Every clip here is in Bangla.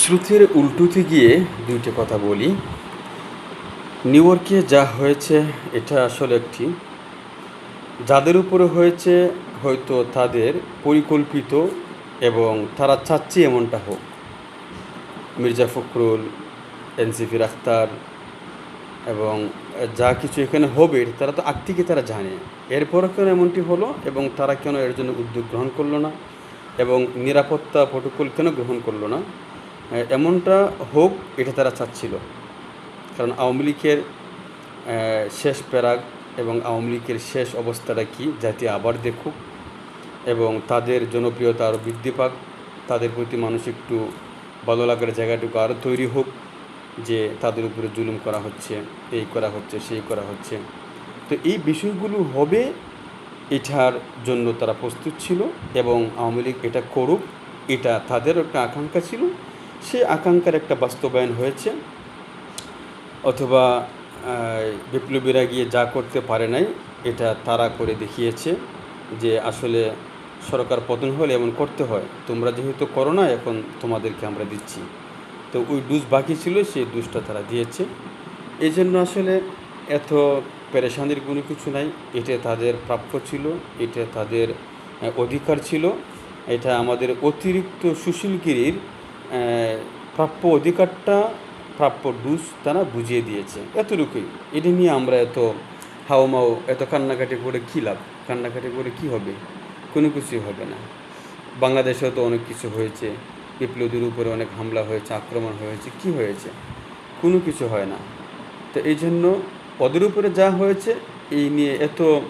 শ্রুতির উল্টুতে গিয়ে দুইটা কথা বলি। নিউ ইয়র্কে যা হয়েছে, এটা আসলে একটি। যাদের উপরে হয়েছে, হয়তো তাদের পরিকল্পিত এবং তারা চাচ্ছে এমনটা হোক। মির্জা ফখরুল এনসিফির আখতার এবং যা কিছু এখানে হবে তারা তো আগ থেকে তারা জানে। এরপরও কেন এমনটি হলো এবং তারা কেন এর জন্য উদ্যোগ গ্রহণ করল না? এবং নিরাপত্তা প্রটোকল কেন গ্রহণ করল না? এমনটা হোক, এটা তারা চাচ্ছিল। কারণ আওয়ামী লীগের শেষ প্যারাগ এবং আওয়ামী লীগের শেষ অবস্থাটা কি জাতি আবার দেখুক এবং তাদের জনপ্রিয়তা আরও বৃদ্ধি পাক, তাদের প্রতি মানুষ একটু ভালো লাগার জায়গাটুকু আরও তৈরি হোক, যে তাদের উপরে জুলুম করা হচ্ছে, এই করা হচ্ছে, সেই করা হচ্ছে। তো এই বিষয়গুলো হবে, এটার জন্য তারা প্রস্তুত ছিল এবং আওয়ামী লীগ এটা করুক, এটা তাদের একটা আকাঙ্ক্ষা ছিল। সেই আকাঙ্ক্ষার একটা বাস্তবায়ন হয়েছে। অথবা বিপ্লবীরা গিয়ে যা করতে পারে নাই, এটা তারা করে দেখিয়েছে যে আসলে সরকার পতন হলে এমন করতে হয়। তোমরা যেহেতু করো না, এখন তোমাদেরকে আমরা দিচ্ছি। তো ওই ডুজ বাকি ছিল, সেই ডুজটা তারা দিয়েছে। এই জন্য আসলে এত পেরেশানির কোনো কিছু নাই। এটা তাদের প্রাপ্য ছিল, এটা তাদের অধিকার ছিল। এটা আমাদের অতিরিক্ত সুশীলগিরির প্রাপ্য অধিকারটা, প্রাপ্য ডুজ তারা বুঝিয়ে দিয়েছে। এতটুকুই। এটা নিয়ে আমরা এত হাওমাও, এত কান্নাকাটি করে কী লাভ? কান্নাকাটি করে কি হবে? কোনো কিছুই হবে না। বাংলাদেশেও তো অনেক কিছু হয়েছে। বিপ্লবীদের উপরে অনেক হামলা হয়েছে, আক্রমণ হয়েছে, কি হয়েছে? কোনো কিছু হয় না। তো এই জন্য ওদের উপরে যা হয়েছে, এই নিয়ে এত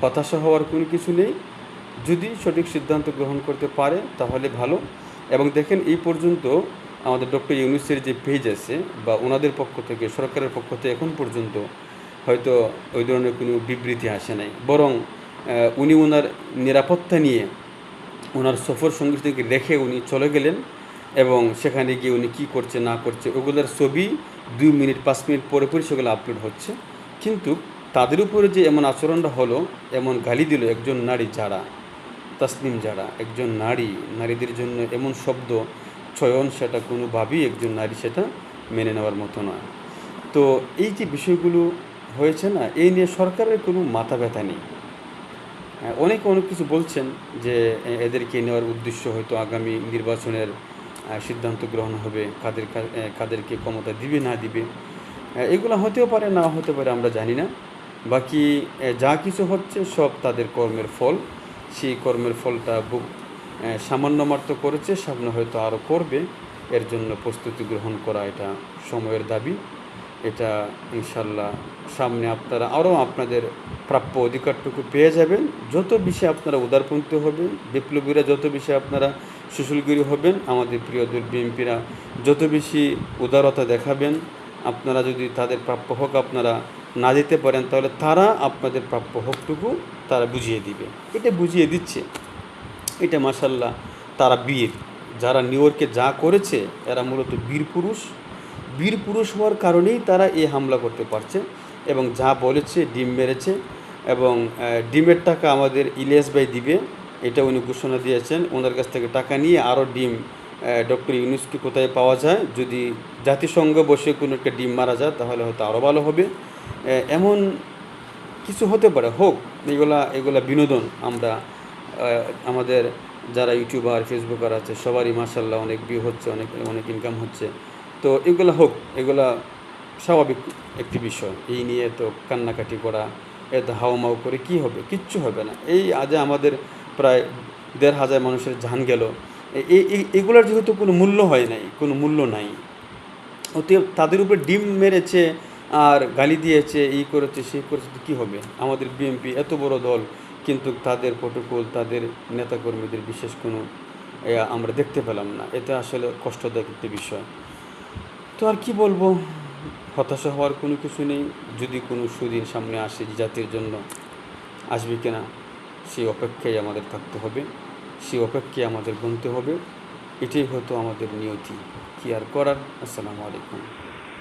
হতাশা হওয়ার কোনো কিছু নেই। যদি সঠিক সিদ্ধান্ত গ্রহণ করতে পারে, তাহলে ভালো। এবং দেখেন এই পর্যন্ত আমাদের ডক্টর ইউনুসের যে পেজ আছে বা ওনাদের পক্ষ থেকে, সরকারের পক্ষ থেকে এখন পর্যন্ত হয়তো ওই ধরনের কোনো বিবৃতি আসে নাই। বরং উনি ওনার নিরাপত্তা নিয়ে ওনার সফর থেকে রেখে উনি চলে গেলেন এবং সেখানে গিয়ে উনি কী করছে, না করছে, ওগুলোর ছবি দুই মিনিট, পাঁচ মিনিট পরে পরে সেগুলো আপলোড হচ্ছে। কিন্তু তাদের উপরে যে এমন আচরণটা হলো, এমন গালি দিল একজন নারী যারা তাসনিম যারা একজন নারী নারীদের জন্য এমন শব্দ চয়ন সেটা কোনোভাবেই একজন নারী সেটা মেনে নেওয়ার মতো নয়। তো এই যে বিষয়গুলো হয়েছে না এই নিয়ে সরকারের কোনো মাথা ব্যথা নেই। হ্যাঁ, অনেকে অনেক কিছু বলছেন যে এদেরকে নেওয়ার উদ্দেশ্য হয়তো আগামী নির্বাচনের সিদ্ধান্ত গ্রহণ হবে কাদের কাদেরকে ক্ষমতা দিবে না দিবে। এগুলো হতেও পারে না হতে পারে আমরা জানি না। বাকি যা কিছু হচ্ছে সব তাদের কর্মের ফল। সেই কর্মের ফলটা সামান্য মাত্র করেছে, সামনে হয়তো আরও করবে। এর জন্য প্রস্তুতি গ্রহণ করা এটা সময়ের দাবি। এটা ইনশাল্লাহ সামনে আপনারা আরও আপনাদের প্রাপ্য অধিকারটুকু পেয়ে যাবেন। যত বেশি আপনারা উদারপন্থী হবেন, বিপ্লবীরা যত বেশি আপনারা সুশীলগিরি হবেন, আমাদের প্রিয় দল বিএনপিরা যত বেশি উদারতা দেখাবেন, আপনারা যদি তাদের প্রাপ্য হোক, আপনারা না দিতে পারেন, তাহলে তারা আপনাদের প্রাপ্য হকটুকু তারা বুঝিয়ে দিবে। এটা বুঝিয়ে দিচ্ছে। এটা মাসাল্লাহ তারা বীর। যারা নিউ ইয়র্কে যা করেছে, এরা মূলত বীর পুরুষ। বীর পুরুষ হওয়ার কারণেই তারা এই হামলা করতে পারছে এবং যা বলেছে, ডিম মেরেছে এবং ডিমের টাকা আমাদের ইলিয়াস ভাই দিবে। এটা উনি ঘোষণা দিয়েছেন। ওনার কাছ থেকে টাকা নিয়ে আরও ডিম ডক্টর ইউনুসকে কোথায় পাওয়া যায়? যদি জাতিসংঘ বসে কোনো একটা ডিম মারা যায়, তাহলে হয়তো আরও ভালো হবে। এমন কিছু হতে পারে, হোক, এগুলা এগুলা বিনোদন আমরা আমাদের যারা ইউটিউবার, ফেসবুকার আছে, সবারই মাসাল্লাহ অনেক ভিউ হচ্ছে, অনেক অনেক ইনকাম হচ্ছে। তো এগুলা হোক, এগুলা স্বাভাবিক একটি বিষয়। এই নিয়ে তো কান্নাকাটি করা, এত হাওমাও করে কি হবে? কিচ্ছু হবে না। এই আজ আমাদের প্রায় দেড় হাজার মানুষের জান গেল। এই- এগুলোর যেহেতু কোনো মূল্য হয় নাই, কোনো মূল্য নাই, অতএব তাদের উপর ডিম মেরেছে আর গালি দিয়েছে এই করেছে সেই করেছে, কী হবে? আমাদের বিএনপি এত বড় দল, কিন্তু তাদের প্রোটোকল তাদের নেতাকর্মীদের বিশেষ কোনো আমরা দেখতে পেলাম না। এটা আসলে কষ্টদায়ক একটি বিষয়। তো আর কি বলব? হতাশা হওয়ার কোনো কিছু নেই। যদি কোনো সুদিন সামনে আসে জাতির জন্য আসবে কিনা সেই অপেক্ষায় আমাদের থাকতে হবে। সেই অপেক্ষায় আমাদের গুনতে হবে। এটাই হয়তো আমাদের নিয়তি। কি আর করার? আসসালামু আলাইকুম।